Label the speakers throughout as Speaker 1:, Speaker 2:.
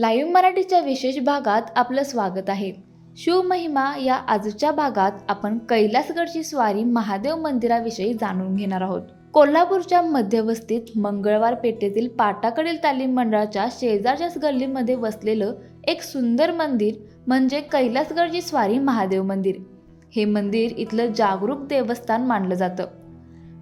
Speaker 1: Live मराठीच्या विशेष भागात आपलं स्वागत आहे. शिवमहिमा या आजच्या भागात आपण कैलासगडची स्वारी महादेव मंदिराविषयी जाणून घेणार आहोत. कोल्हापूरच्या मध्यवस्तीत मंगळवार पेठेतील पाटाकडील तालीम मंडळाच्या शेजारच्याच गल्लीमध्ये वसलेलं एक सुंदर मंदिर म्हणजे कैलासगडची स्वारी महादेव मंदिर. हे मंदिर इथलं जागरूक देवस्थान मानलं जातं.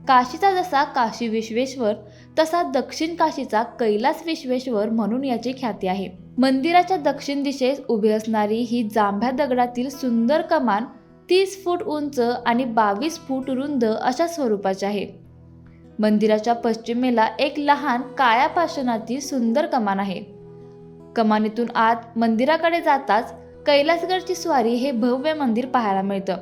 Speaker 1: काशीचा जसा काशी विश्वेश्वर तसा दक्षिण काशीचा कैलास विश्वेश्वर म्हणून याची ख्याती आहे. मंदिराच्या दक्षिण दिशेस उभी असणारी ही जांभ्या दगडातील सुंदर कमान तीस फूट उंच आणि बावीस फूट रुंद अशा स्वरूपाची आहे. मंदिराच्या पश्चिमेला एक लहान काळ्या पाषाणातील सुंदर कमान आहे. कमानीतून आत मंदिराकडे जाताच कैलासगडची स्वारी हे भव्य मंदिर पाहायला मिळतं.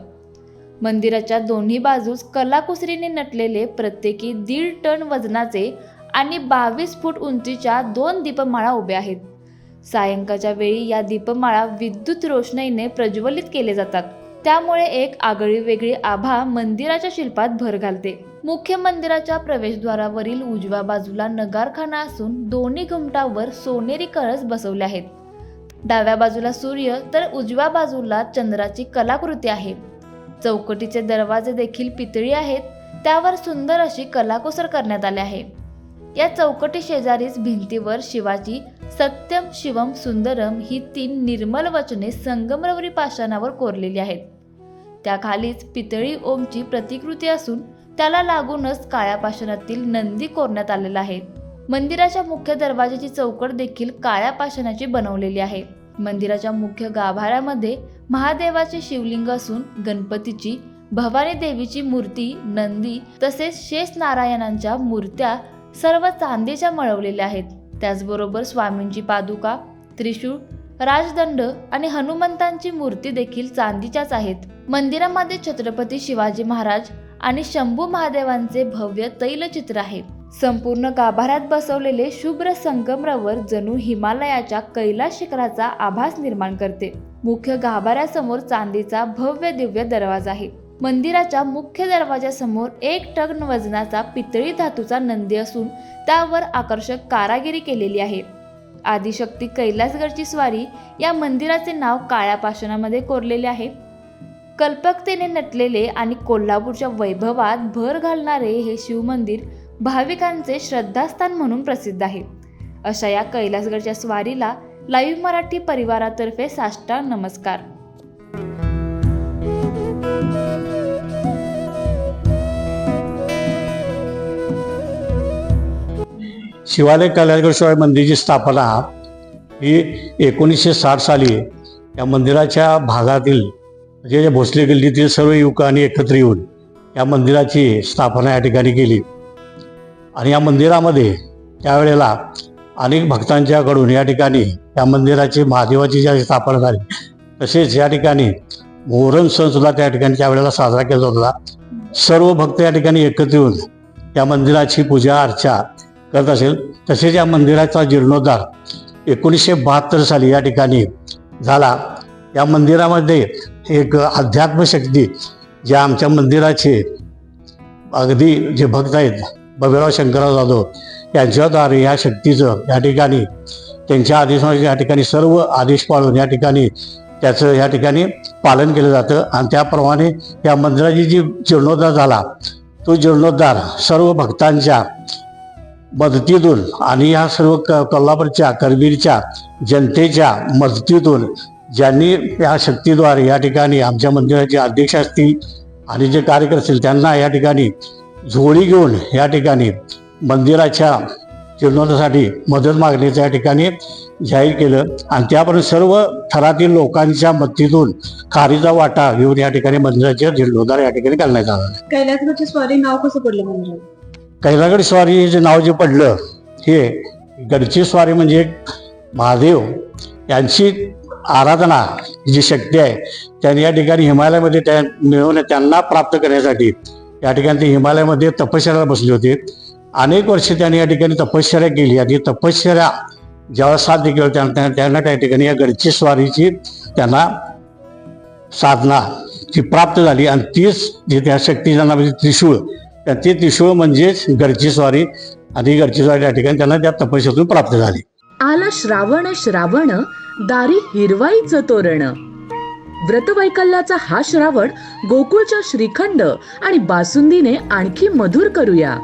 Speaker 1: मंदिराच्या दोन्ही बाजूस कलाकुसरीने नटलेले प्रत्येकी दीड टन वजनाचे आणि बावीस फूट उंचीच्या दोन दीपमाळा उभ्या आहेत. सायंकाळच्या वेळी या दीपमाळा विद्युत रोषणाईने प्रज्वलित केले जातात. त्यामुळे एक आगळी वेगळी आभा मंदिराच्या शिल्पात भर घालते. मुख्य मंदिराच्या प्रवेशद्वारावरील उजव्या बाजूला नगारखाना असून दोन्ही घुमटावर सोनेरी कळस बसवले आहेत. डाव्या बाजूला सूर्य तर उजव्या बाजूला चंद्राची कलाकृती आहे. चौकटीचे दरवाजे देखील पितळी आहेत. त्यावर सुंदर अशी कलाकुसर करण्यात आले आहे. या चौकटी शेजारीच भिंतीवर शिवाची सत्यम शिवम सुंदरम ही तीन निर्मल वचने संगमरवरी पाषाणावर कोरलेली आहेत. त्याखालीच पितळी ओमची प्रतिकृती असून त्याला लागूनच काळ्या पाषाणातील नंदी कोरण्यात आलेला आहे. मंदिराच्या मुख्य दरवाजाची चौकट देखील काळ्या पाषाणाची बनवलेली आहे. मंदिराच्या मुख्य गाभाऱ्यामध्ये महादेवाचे शिवलिंग असून गणपतीची भवानी देवीची मूर्ती नंदी तसेच शेष नारायणांच्या मूर्त्या सर्व चांदीच्या मळवलेल्या आहेत. त्याचबरोबर स्वामींची पादुका त्रिशूळ राजदंड आणि हनुमंतांची मूर्ती देखील चांदीच्याच आहेत. मंदिरामध्ये छत्रपती शिवाजी महाराज आणि शंभू महादेवांचे भव्य तैलचित्र आहे. संपूर्ण गाभाऱ्यात बसवलेले शुभ्र संगमरवर जणू हिमालयाच्या कैलास शिखराचा आभास निर्माण करते. मुख्य गाभाऱ्यासमोर चांदीचा भव्य दिव्य दरवाजा आहे. मंदिराच्या मुख्य दरवाजासमोर एक टन वजनाचा पितळी धातूचा नंदी असून त्यावर आकर्षक कारागिरी केलेली आहे. आदिशक्ती कैलासगडची स्वारी या मंदिराचे नाव काळ्या पाषाणामध्ये कोरलेले आहे. कल्पकतेने नटलेले आणि कोल्हापूरच्या वैभवात भर घालणारे हे शिवमंदिर भाविकांचे श्रद्धास्थान म्हणून प्रसिद्ध आहे. अशा या कैलासगडच्या स्वारीला लाईव्ह मराठी परिवारातर्फे साष्टांग नमस्कार.
Speaker 2: शिवालय कल्याणगड मंदिराची स्थापना ही एकोणीसशे साठ साली या मंदिराच्या भागातील म्हणजे जे भोसले गल्लीतील सर्व युवकांनी एकत्र येऊन या मंदिराची स्थापना या ठिकाणी केली. आणि या मंदिरामध्ये त्यावेळेला अनेक भक्तांच्याकडून या ठिकाणी या मंदिराची महादेवाची ज्या स्थापना झाली तसेच या ठिकाणी मोहरम सण सुद्धा त्या ठिकाणी त्यावेळेला साजरा केला होता. सर्व भक्त या ठिकाणी एकत्र येऊन या मंदिराची पूजा अर्चा करत असेल तसेच या मंदिराचा जीर्णोद्धार एकोणीसशे बहात्तर साली या ठिकाणी झाला. या मंदिरामध्ये एक अध्यात्मशक्ती ज्या आमच्या मंदिराचे अगदी जे भक्त आहेत बबेराव शंकरराव जाधव यांच्याद्वारे या शक्तीचं या ठिकाणी त्यांच्या आदेशानुसार या ठिकाणी सर्व आदेश पाळून या ठिकाणी त्याचं या ठिकाणी पालन केलं जातं. आणि त्याप्रमाणे या मंदिराची जी जीर्णोद्धार झाला तो जीर्णोद्धार सर्व भक्तांच्या मदतीतून आणि या सर्व क कोल्हापूरच्या करवीरच्या जनतेच्या मदतीतून ज्यांनी या शक्तीद्वारे या ठिकाणी आमच्या मंदिराचे अध्यक्ष असतील आणि जे कार्यकर्ते असतील त्यांना या ठिकाणी झोळी घेऊन या ठिकाणी मंदिराच्या जीर्णोद्धारासाठी मदत मागण्याचं या ठिकाणी जाहीर केलं. आणि त्यापर्यंत सर्व थरातील लोकांच्या मदतीतून खारीचा वाटा घेऊन या ठिकाणी मंदिराच्या जीर्णोद्धार या ठिकाणी करण्यात आला.
Speaker 3: कैलासगडची स्वारी नाव कसं पडलं म्हणजे
Speaker 2: कैलागड स्वारी जे नाव जे पडलं हे गडची स्वारी म्हणजे महादेव यांची आराधना जी शक्ती आहे त्यांनी या ठिकाणी हिमालयामध्ये त्या मिळवणे त्यांना प्राप्त करण्यासाठी या ठिकाणी ते हिमालयामध्ये तपश्चर्याला बसले होते. अनेक वर्षे त्यांनी या ठिकाणी तपश्चर्या केली आणि तपश्चर्या जेव्हा साध्य केलं त्यांना त्यांना त्या ठिकाणी या गडची स्वारीची त्यांना साधना ती प्राप्त झाली आणि तीच जी त्या शक्ती ज्यांना म्हणजे त्रिशूळ ते त्रिशूळ म्हणजेच गडची स्वारी. आणि गडची स्वारी या ठिकाणी त्यांना त्या तपस्यातून प्राप्त झाली.
Speaker 4: आला श्रावण श्रावण दारी हिरवाईचं तोरण. व्रतवैकल्याचा हा श्रावण गोकुळच्या श्रीखंड आणि बासुंदीने आणखी मधुर करूया.